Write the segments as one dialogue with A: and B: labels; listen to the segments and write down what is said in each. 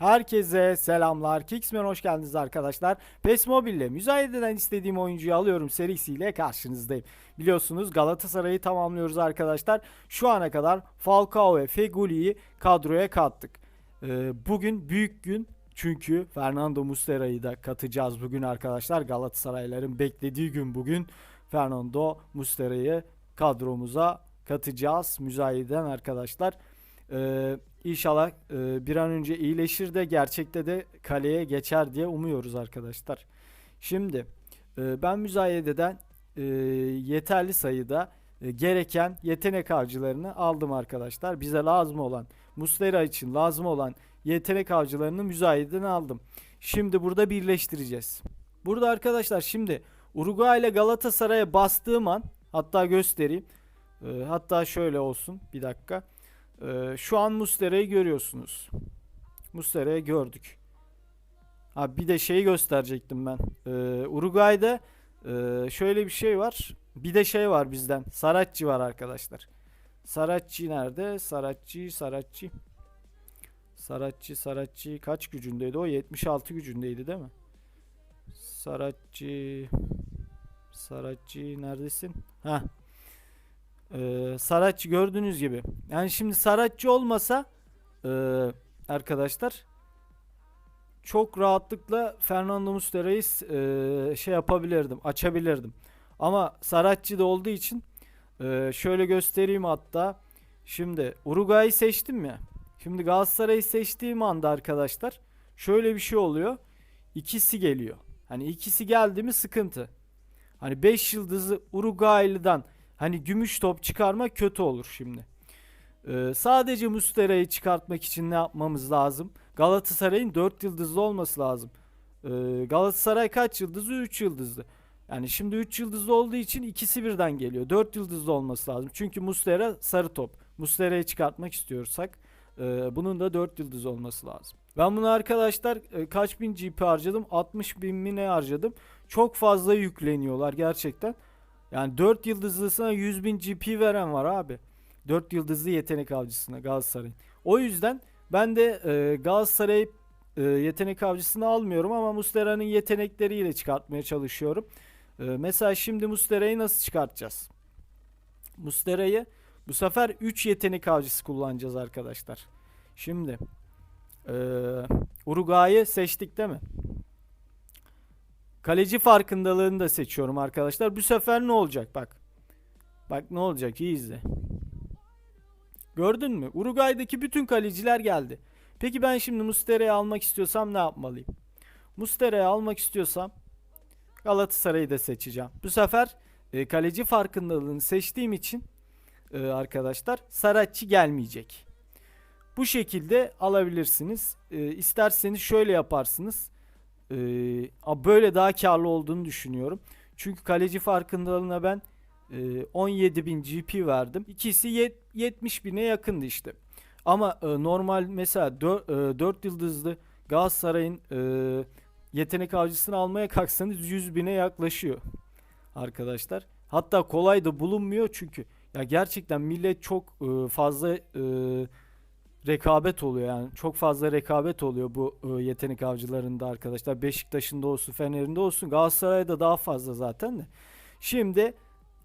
A: Herkese selamlar. Kicksman hoş geldiniz arkadaşlar. PES Mobile'le müzayededen istediğim oyuncuyu alıyorum serisiyle karşınızdayım. Biliyorsunuz Galatasaray'ı tamamlıyoruz arkadaşlar. Şu ana kadar Falcao ve Feguli'yi kadroya kattık. Ee, bugün büyük gün çünkü Fernando Muslera'yı da katacağız bugün arkadaşlar. Galatasarayların beklediği gün bugün Fernando Muslera'yı kadromuza katacağız müzayeden arkadaşlar. Ee, inşallah e, bir an önce iyileşir de gerçekte de kaleye geçer diye umuyoruz arkadaşlar. Şimdi e, ben müzayededen e, yeterli sayıda e, gereken yetenek avcılarını aldım arkadaşlar. Bize lazım olan Muslera için lazım olan yetenek avcılarını müzayededen aldım. Şimdi burada birleştireceğiz. Burada arkadaşlar şimdi Uruguay ile Galatasaray'a bastığım an hatta göstereyim. E, hatta şöyle olsun bir dakika. Ee, şu an Muslera'yı görüyorsunuz. Muslera'yı gördük. Ha bir de şeyi gösterecektim ben. Ee, Uruguay'da e, şöyle bir şey var. Bir de şey var bizden. Saratçı var arkadaşlar. Saratçı nerede? Saratçı, Saratçı. Saratçı, Saratçı kaç gücündeydi o? 76 gücündeydi değil mi? Saratçı Saratçı neredesin? Ha. Ee, Saratçı gördüğünüz gibi. Yani şimdi Saratçı olmasa e, arkadaşlar çok rahatlıkla Fernando Muslera'yı e, şey yapabilirdim, açabilirdim. Ama Saratçı da olduğu için e, şöyle göstereyim hatta. Şimdi Uruguay'ı seçtim ya. Şimdi Galatasaray'ı seçtiğim anda arkadaşlar şöyle bir şey oluyor. İkisi geliyor. Hani ikisi geldi mi sıkıntı. Hani 5 yıldızlı Uruguaylı'dan hani gümüş top çıkarmak kötü olur şimdi. Ee, sadece Mustera'yı çıkartmak için ne yapmamız lazım? Galatasaray'ın 4 yıldızlı olması lazım. Ee, Galatasaray kaç yıldızlı? 3 yıldızlı. Yani şimdi 3 yıldızlı olduğu için ikisi birden geliyor. 4 yıldızlı olması lazım. Çünkü Mustera sarı top. Mustera'yı çıkartmak istiyorsak e, bunun da 4 yıldız olması lazım. Ben bunu arkadaşlar e, kaç bin GP harcadım? 60 bin mi ne harcadım? Çok fazla yükleniyorlar gerçekten. Yani 4 yıldızlısına 100 bin GP veren var abi. 4 yıldızlı yetenek avcısına Galatasaray'ın. O yüzden ben de e, Galatasaray e, yetenek avcısını almıyorum ama Mustera'nın yetenekleriyle çıkartmaya çalışıyorum. E, mesela şimdi Mustera'yı nasıl çıkartacağız? Mustera'yı bu sefer 3 yetenek avcısı kullanacağız arkadaşlar. Şimdi e, Uruguay'ı seçtik değil mi? Kaleci farkındalığını da seçiyorum arkadaşlar. Bu sefer ne olacak bak. Bak ne olacak iyi izle. Gördün mü? Uruguay'daki bütün kaleciler geldi. Peki ben şimdi Mustera'yı almak istiyorsam ne yapmalıyım? Mustera'yı almak istiyorsam Galatasaray'ı da seçeceğim. Bu sefer e, kaleci farkındalığını seçtiğim için e, arkadaşlar Saratçı gelmeyecek. Bu şekilde alabilirsiniz. E, isterseniz şöyle yaparsınız. Ee, böyle daha karlı olduğunu düşünüyorum. Çünkü kaleci farkındalığına ben e, 17.000 GP verdim. İkisi yet, 70 bine yakındı işte. Ama e, normal mesela 4, e, 4 yıldızlı Galatasaray'ın e, yetenek avcısını almaya kalksanız 100 bine yaklaşıyor arkadaşlar. Hatta kolay da bulunmuyor çünkü ya gerçekten millet çok e, fazla e, rekabet oluyor yani çok fazla rekabet oluyor bu e, yetenek avcılarında arkadaşlar. Beşiktaş'ın da olsun, Fener'in de olsun, Galatasaray'da daha fazla zaten de. Şimdi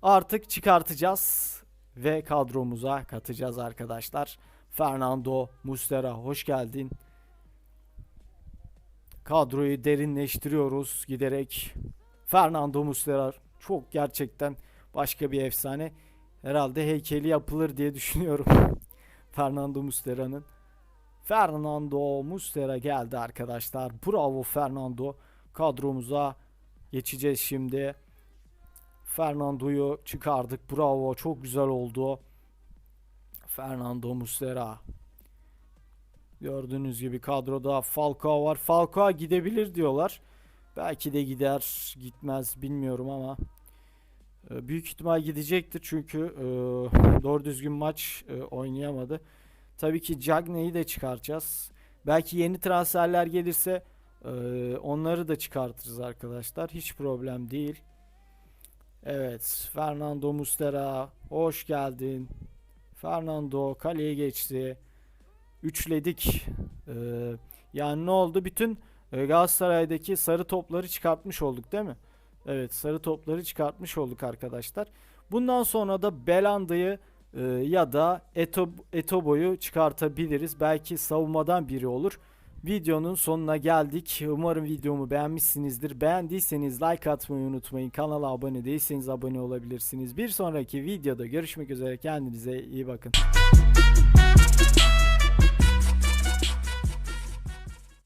A: artık çıkartacağız ve kadromuza katacağız arkadaşlar. Fernando Muslera hoş geldin. Kadroyu derinleştiriyoruz giderek. Fernando Muslera çok gerçekten başka bir efsane. Herhalde heykeli yapılır diye düşünüyorum. Fernando Muslera'nın. Fernando Muslera geldi arkadaşlar. Bravo Fernando. Kadromuza geçeceğiz şimdi. Fernando'yu çıkardık. Bravo. Çok güzel oldu. Fernando Muslera. Gördüğünüz gibi kadroda Falcao var. Falcao gidebilir diyorlar. Belki de gider, gitmez bilmiyorum ama büyük ihtimal gidecektir çünkü e, doğru düzgün maç e, oynayamadı. Tabii ki Cagney'i de çıkaracağız. Belki yeni transferler gelirse e, onları da çıkartırız arkadaşlar. Hiç problem değil. Evet, Fernando Muslera hoş geldin. Fernando kaleye geçti. Üçledik. E, Yani ne oldu? Bütün e, Galatasaray'daki sarı topları çıkartmış olduk değil mi? Evet sarı topları çıkartmış olduk arkadaşlar. Bundan sonra da Belanda'yı e, ya da Eto, Etobo'yu çıkartabiliriz. Belki savunmadan biri olur. Videonun sonuna geldik. Umarım videomu beğenmişsinizdir. Beğendiyseniz like atmayı unutmayın. Kanala abone değilseniz abone olabilirsiniz. Bir sonraki videoda görüşmek üzere. Kendinize iyi bakın.